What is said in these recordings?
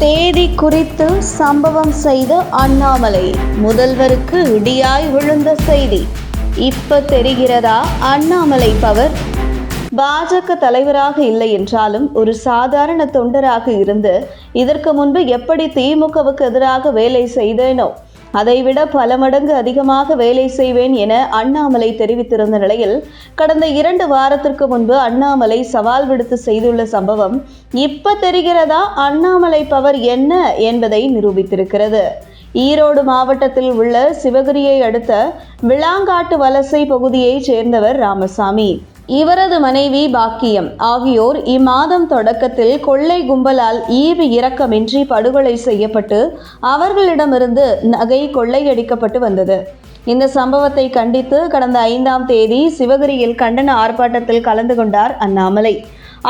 தேதி குறித்து சம்பவம் செய்த அண்ணாமலை. முதல்வருக்கு இடியாய் விழுந்த செய்தி. இப்ப தெரிகிறதா அண்ணாமலை பவர்? பாஜக தலைவராக இல்லை என்றாலும் ஒரு சாதாரண தொண்டராக இருந்து இதற்கு முன்பு எப்படி திமுகவுக்கு எதிராக வேலை செய்தேனோ? அதைவிட பல மடங்கு அதிகமாக வேலை செய்வேன் என அண்ணாமலை தெரிவித்திருந்த நிலையில் கடந்த இரண்டு வாரத்திற்கு முன்பு அண்ணாமலை சவால் விடுத்து செய்துள்ள சம்பவம் இப்ப தெரிகிறதா? அண்ணாமலை பவர் என்ன என்பதை நிரூபித்திருக்கிறது. ஈரோடு மாவட்டத்தில் உள்ள சிவகிரியை அடுத்த விளாங்காட்டு வலசை பகுதியைச் சேர்ந்தவர் ராமசாமி. இவரது மனைவி பாக்கியம். ஆகியோர் இம்மாதம் தொடக்கத்தில் கொள்ளை கும்பலால் ஈவு இரக்கமின்றி படுகொலை செய்யப்பட்டு அவர்களிடமிருந்து நகை கொள்ளையடிக்கப்பட்டு வந்தது. இந்த சம்பவத்தை கண்டித்து கடந்த ஐந்தாம் தேதி சிவகிரியில் கண்டன ஆர்ப்பாட்டத்தில் கலந்து கொண்டார் அண்ணாமலை.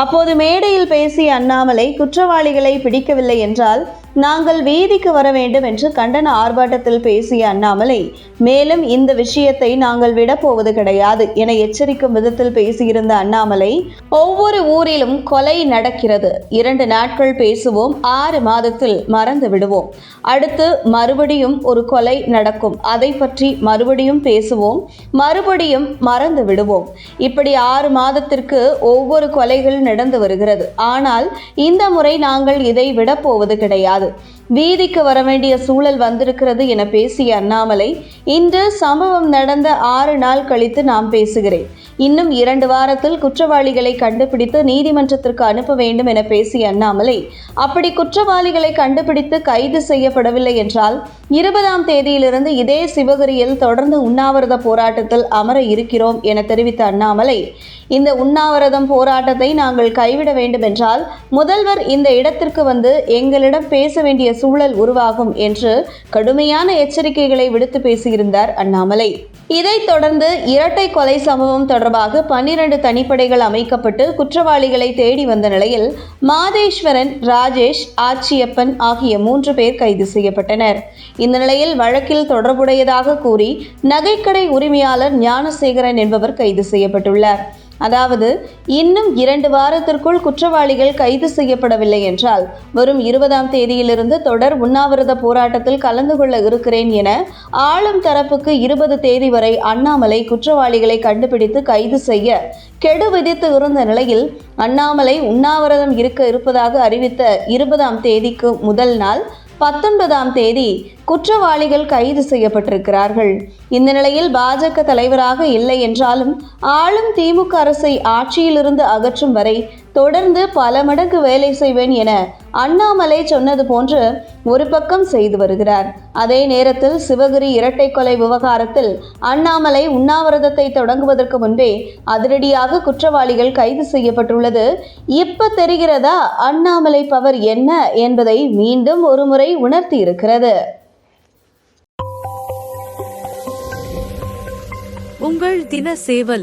அப்போது மேடையில் பேசிய அண்ணாமலை குற்றவாளிகளை பிடிக்கவில்லை என்றால் நாங்கள் வீதிக்கு வர வேண்டும் என்று கண்டன ஆர்ப்பாட்டத்தில் பேசிய அண்ணாமலை மேலும் இந்த விஷயத்தை நாங்கள் விடப்போவது கிடையாது என எச்சரிக்கும் விதத்தில் பேசியிருந்த அண்ணாமலை ஒவ்வொரு ஊரிலும் கொலை நடக்கிறது. இரண்டு நாட்கள் பேசுவோம் ஆறு மாதத்தில் மறந்து விடுவோம். அடுத்து மறுபடியும் ஒரு கொலை நடக்கும். அதை பற்றி மறுபடியும் பேசுவோம் மறுபடியும் மறந்து விடுவோம். இப்படி ஆறு மாதத்திற்கு ஒவ்வொரு கொலைகள் நடந்து வருகிறது. ஆனால் இந்த முறை நாங்கள் இதை விடப்போவது கிடையாது. る。வீதிக்கு வர வேண்டிய சூழல் வந்திருக்கிறது என பேசிய அண்ணாமலை இன்று சம்பவம் நடந்த ஆறு நாள் கழித்து நாம் பேசுகிறேன். இன்னும் இரண்டு வாரத்தில் குற்றவாளிகளை கண்டுபிடித்து நீதிமன்றத்திற்கு அனுப்ப வேண்டும் என பேசிய அண்ணாமலை அப்படி குற்றவாளிகளை கண்டுபிடித்து கைது செய்யப்படவில்லை என்றால் இருபதாம் தேதியிலிருந்து இதே சிவகிரியில் தொடர்ந்து உண்ணாவிரத போராட்டத்தில் அமர இருக்கிறோம் என தெரிவித்த அண்ணாமலை இந்த உண்ணாவிரதம் போராட்டத்தை நாங்கள் கைவிட வேண்டும் என்றால் முதல்வர் இந்த இடத்திற்கு வந்து எங்களிடம் பேச வேண்டிய சூழல் உருவாகும் என்று கடுமையான எச்சரிக்கைகளை விடுத்து பேசியிருந்தார் அண்ணாமலை. இதைத் தொடர்ந்து இரட்டை கொலை சம்பவம் தொடர்பாக பன்னிரண்டு தனிப்படைகள் அமைக்கப்பட்டு குற்றவாளிகளை தேடி வந்த நிலையில் மாதேஸ்வரன் ராஜேஷ் ஆச்சியப்பன் ஆகிய மூன்று பேர் கைது செய்யப்பட்டனர். இந்த நிலையில் வழக்கில் தொடர்புடையதாக கூறி நகைக்கடை உரிமையாளர் ஞானசேகரன் என்பவர் கைது செய்யப்பட்டுள்ளார். அதாவது இன்னும் இரண்டு வாரத்திற்குள் குற்றவாளிகள் கைது செய்யப்படவில்லை என்றால் வரும் இருபதாம் தேதியிலிருந்து தொடர் உண்ணாவிரத போராட்டத்தில் கலந்து கொள்ள இருக்கிறேன் என ஆளும் தரப்புக்கு இருபது தேதி வரை அண்ணாமலை குற்றவாளிகளை கண்டுபிடித்து கைது செய்ய கெடு விதித்து இருந்த நிலையில் அண்ணாமலை உண்ணாவிரதம் இருக்க இருப்பதாக அறிவித்த இருபதாம் தேதிக்கு முதல் நாள் பத்தொன்பதாம் தேதி குற்றவாளிகள் கைது செய்யப்பட்டிருக்கிறார்கள். இந்த நிலையில் பாஜக தலைவராக இல்லை என்றாலும் ஆளும் திமுக அரசை ஆட்சியிலிருந்து அகற்றும் வரை தொடர்ந்து பல மடங்கு வேலை செய்வேன் என அண்ணாமலை சொன்னது போன்று ஒரு பக்கம் செய்து வருகிறார். அதே நேரத்தில் சிவகிரி இரட்டை கொலை விவகாரத்தில் அண்ணாமலை உண்ணாவிரதத்தை தொடங்குவதற்கு முன்பே அதிரடியாக குற்றவாளிகள் கைது செய்யப்பட்டுள்ளது. இப்ப தெரிகிறதா அண்ணாமலை பவர் என்ன என்பதை மீண்டும் ஒருமுறை உணர்த்தி இருக்கிறது. உங்கள் தின சேவல்